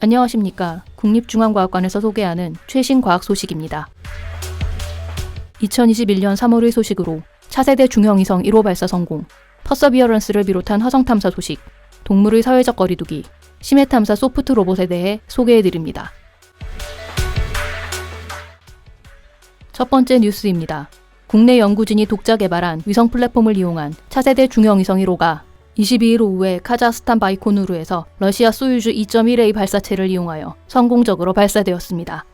안녕하십니까. 국립중앙과학관에서 소개하는 최신 과학 소식입니다. 2021년 3월의 소식으로 차세대 중형위성 1호 발사 성공, 퍼서비어런스를 비롯한 화성 탐사 소식, 동물의 사회적 거리두기, 심해 탐사 소프트 로봇에 대해 소개해 드립니다. 첫 번째 뉴스입니다. 국내 연구진이 독자 개발한 위성 플랫폼을 이용한 차세대 중형위성 1호가 22일 오후에 카자흐스탄 바이코누르에서 러시아 소유주 2.1A 발사체를 이용하여 성공적으로 발사되었습니다.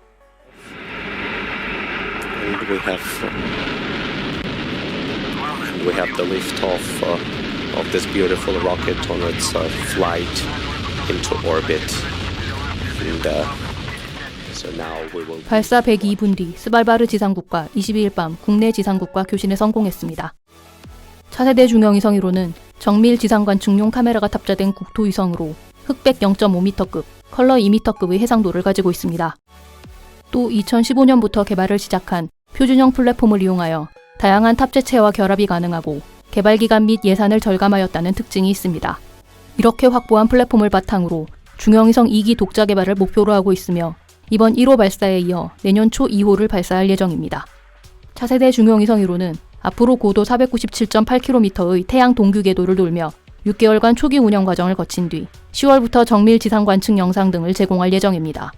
we have we have the liftoff uh, of this beautiful rocket on its uh, flight into orbit. And uh, so now we will. 발사 102분 뒤 스발바르 지상국과 22일 밤 국내 지상국과 교신에 성공했습니다. 차세대 중형위성 1호는 정밀 지상관측용 카메라가 탑재된 국토위성으로 흑백 0.5m급, 컬러 2m급의 해상도를 가지고 있습니다. 또 2015년부터 개발을 시작한 표준형 플랫폼을 이용하여 다양한 탑재체와 결합이 가능하고 개발 기간 및 예산을 절감하였다는 특징이 있습니다. 이렇게 확보한 플랫폼을 바탕으로 중형위성 2기 독자 개발을 목표로 하고 있으며 이번 1호 발사에 이어 내년 초 2호를 발사할 예정입니다. 차세대 중형위성 1호는 앞으로 고도 497.8km의 태양 동규 궤도를 돌며 6개월간 초기 운영 과정을 거친 뒤 10월부터 정밀 지상 관측 영상 등을 제공할 예정입니다.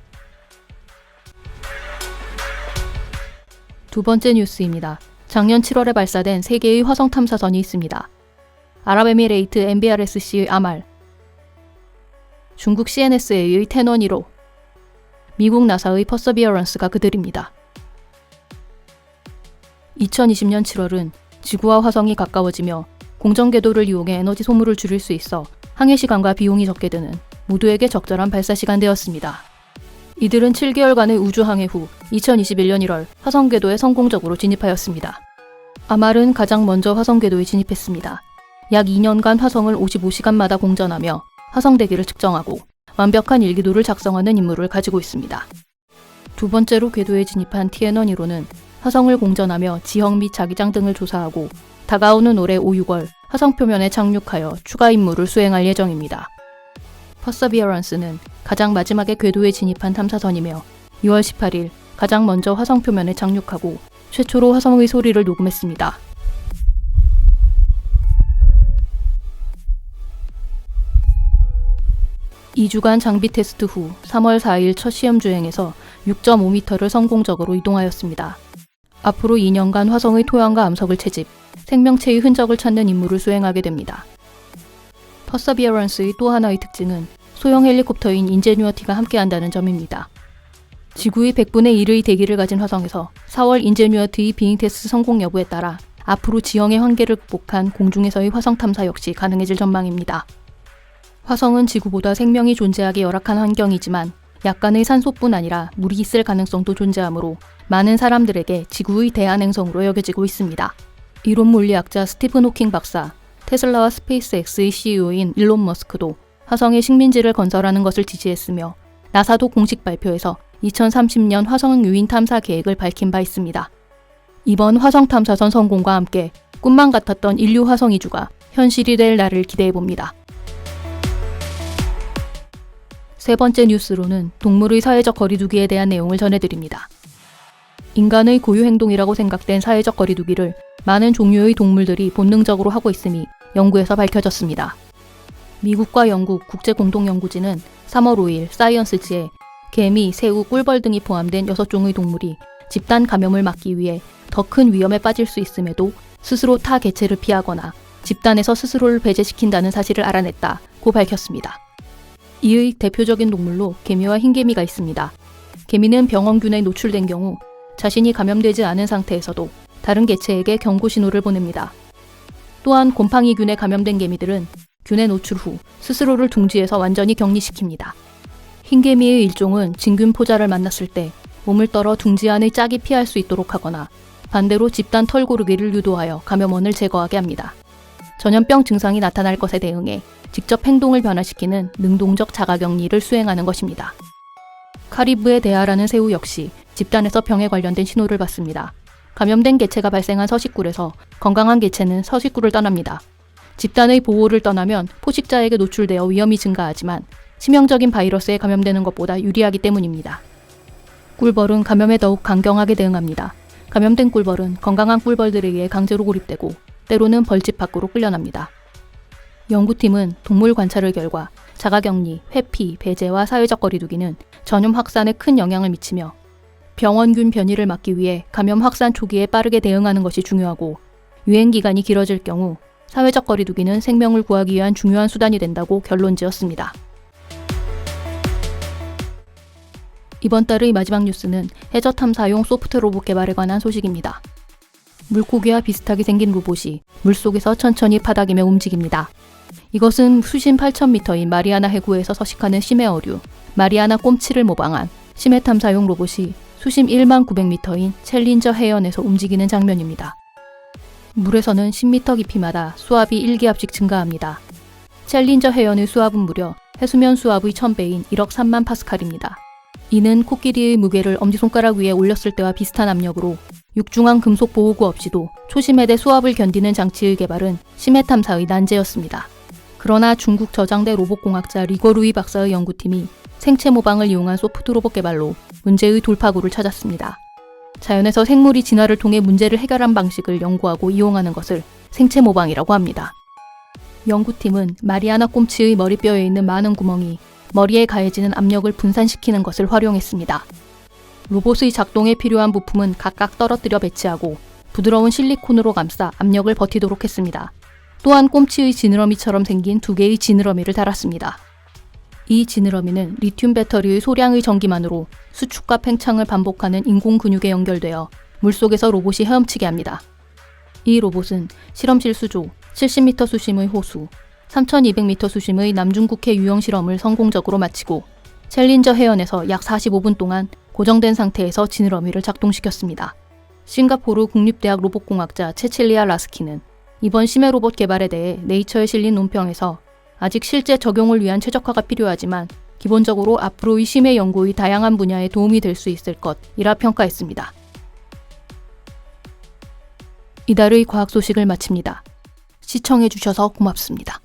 두 번째 뉴스입니다. 작년 7월에 발사된 세 개의 화성 탐사선이 있습니다. 아랍에미레이트 MBRSC의 아말, 중국 CNSA의 텐원 1호, 미국 나사의 퍼서비어런스가 그들입니다. 2020년 7월은 지구와 화성이 가까워지며 공정 궤도를 이용해 에너지 소모를 줄일 수 있어 항해 시간과 비용이 적게 드는 모두에게 적절한 발사 시간 되었습니다. 이들은 7개월간의 우주 항해 후 2021년 1월 화성 궤도에 성공적으로 진입하였습니다. 아말은 가장 먼저 화성 궤도에 진입했습니다. 약 2년간 화성을 55시간마다 공전하며 화성 대기를 측정하고 완벽한 일기도를 작성하는 임무를 가지고 있습니다. 두 번째로 궤도에 진입한 TN1 1호는 화성을 공전하며 지형 및 자기장 등을 조사하고 다가오는 올해 5, 6월 화성 표면에 착륙하여 추가 임무를 수행할 예정입니다. 퍼서비어런스는 가장 마지막에 궤도에 진입한 탐사선이며 2월 18일 가장 먼저 화성 표면에 착륙하고 최초로 화성의 소리를 녹음했습니다. 이주간 장비 테스트 후 3월 4일 첫 시험 주행에서 6.5m를 성공적으로 이동하였습니다. 앞으로 2년간 화성의 토양과 암석을 채집, 생명체의 흔적을 찾는 임무를 수행하게 됩니다. 퍼서비어런스의 또 하나의 특징은 소형 헬리콥터인 인제뉴어티가 함께한다는 점입니다. 지구의 100분의 1의 대기를 가진 화성에서 4월 인제뉴어티의 비행 테스트 성공 여부에 따라 앞으로 지형의 한계를 극복한 공중에서의 화성 탐사 역시 가능해질 전망입니다. 화성은 지구보다 생명이 존재하기 열악한 환경이지만 약간의 산소뿐 아니라 물이 있을 가능성도 존재하므로 많은 사람들에게 지구의 대안행성으로 여겨지고 있습니다. 이론 물리학자 스티븐 호킹 박사, 테슬라와 스페이스X의 CEO인 일론 머스크도 화성에 식민지를 건설하는 것을 지지했으며 나사도 공식 발표에서 2030년 화성 유인 탐사 계획을 밝힌 바 있습니다. 이번 화성 탐사선 성공과 함께 꿈만 같았던 인류 화성 이주가 현실이 될 날을 기대해 봅니다. 세 번째 뉴스로는 동물의 사회적 거리두기에 대한 내용을 전해드립니다. 인간의 고유 행동이라고 생각된 사회적 거리두기를 많은 종류의 동물들이 본능적으로 하고 있음이 연구에서 밝혀졌습니다. 미국과 영국 국제공동연구진은 3월 5일 사이언스지에 개미, 새우, 꿀벌 등이 포함된 6종의 동물이 집단 감염을 막기 위해 더 큰 위험에 빠질 수 있음에도 스스로 타 개체를 피하거나 집단에서 스스로를 배제시킨다는 사실을 알아냈다고 밝혔습니다. 이의 대표적인 동물로 개미와 흰개미가 있습니다. 개미는 병원균에 노출된 경우 자신이 감염되지 않은 상태에서도 다른 개체에게 경고 신호를 보냅니다. 또한 곰팡이균에 감염된 개미들은 균에 노출 후 스스로를 둥지에서 완전히 격리시킵니다. 흰개미의 일종은 진균 포자를 만났을 때 몸을 떨어 둥지 안의 짝이 피할 수 있도록 하거나 반대로 집단 털고르기를 유도하여 감염원을 제거하게 합니다. 전염병 증상이 나타날 것에 대응해 직접 행동을 변화시키는 능동적 자가격리를 수행하는 것입니다. 카리브의 대하라는 새우 역시 집단에서 병에 관련된 신호를 받습니다. 감염된 개체가 발생한 서식굴에서 건강한 개체는 서식굴을 떠납니다. 집단의 보호를 떠나면 포식자에게 노출되어 위험이 증가하지만 치명적인 바이러스에 감염되는 것보다 유리하기 때문입니다. 꿀벌은 감염에 더욱 강경하게 대응합니다. 감염된 꿀벌은 건강한 꿀벌들에 의해 강제로 고립되고 때로는 벌집 밖으로 끌려납니다. 연구팀은 동물 관찰의 결과 자가격리, 회피, 배제와 사회적 거리두기는 전염 확산에 큰 영향을 미치며 병원균 변이를 막기 위해 감염 확산 초기에 빠르게 대응하는 것이 중요하고 유행 기간이 길어질 경우 사회적 거리두기는 생명을 구하기 위한 중요한 수단이 된다고 결론 지었습니다. 이번 달의 마지막 뉴스는 해저 탐사용 소프트 로봇 개발에 관한 소식입니다. 물고기와 비슷하게 생긴 로봇이 물속에서 천천히 파닥이며 움직입니다. 이것은 수심 8,000m인 마리아나 해구에서 서식하는 심해 어류, 마리아나 꼼치를 모방한 심해 탐사용 로봇이 수심 1만 900m인 챌린저 해연에서 움직이는 장면입니다. 물에서는 10m 깊이마다 수압이 1기압씩 증가합니다. 챌린저 해연의 수압은 무려 해수면 수압의 1000배인 1억 3만 파스칼입니다. 이는 코끼리의 무게를 엄지손가락 위에 올렸을 때와 비슷한 압력으로 육중한 금속 보호구 없이도 초심해대 수압을 견디는 장치의 개발은 심해 탐사의 난제였습니다. 그러나 중국 저장대 로봇공학자 리거루이 박사의 연구팀이 생체 모방을 이용한 소프트 로봇 개발로 문제의 돌파구를 찾았습니다. 자연에서 생물이 진화를 통해 문제를 해결한 방식을 연구하고 이용하는 것을 생체 모방이라고 합니다. 연구팀은 마리아나 꼼치의 머리뼈에 있는 많은 구멍이 머리에 가해지는 압력을 분산시키는 것을 활용했습니다. 로봇의 작동에 필요한 부품은 각각 떨어뜨려 배치하고 부드러운 실리콘으로 감싸 압력을 버티도록 했습니다. 또한 꼼치의 지느러미처럼 생긴 두 개의 지느러미를 달았습니다. 이 지느러미는 리튬 배터리의 소량의 전기만으로 수축과 팽창을 반복하는 인공 근육에 연결되어 물속에서 로봇이 헤엄치게 합니다. 이 로봇은 실험실 수조, 70m 수심의 호수, 3200m 수심의 남중국해 유형 실험을 성공적으로 마치고 챌린저 해연에서 약 45분 동안 고정된 상태에서 지느러미를 작동시켰습니다. 싱가포르 국립대학 로봇공학자 체칠리아 라스키는 이번 심해 로봇 개발에 대해 네이처에 실린 논평에서 아직 실제 적용을 위한 최적화가 필요하지만 기본적으로 앞으로의 심해 연구의 다양한 분야에 도움이 될 수 있을 것이라 평가했습니다. 이달의 과학 소식을 마칩니다. 시청해주셔서 고맙습니다.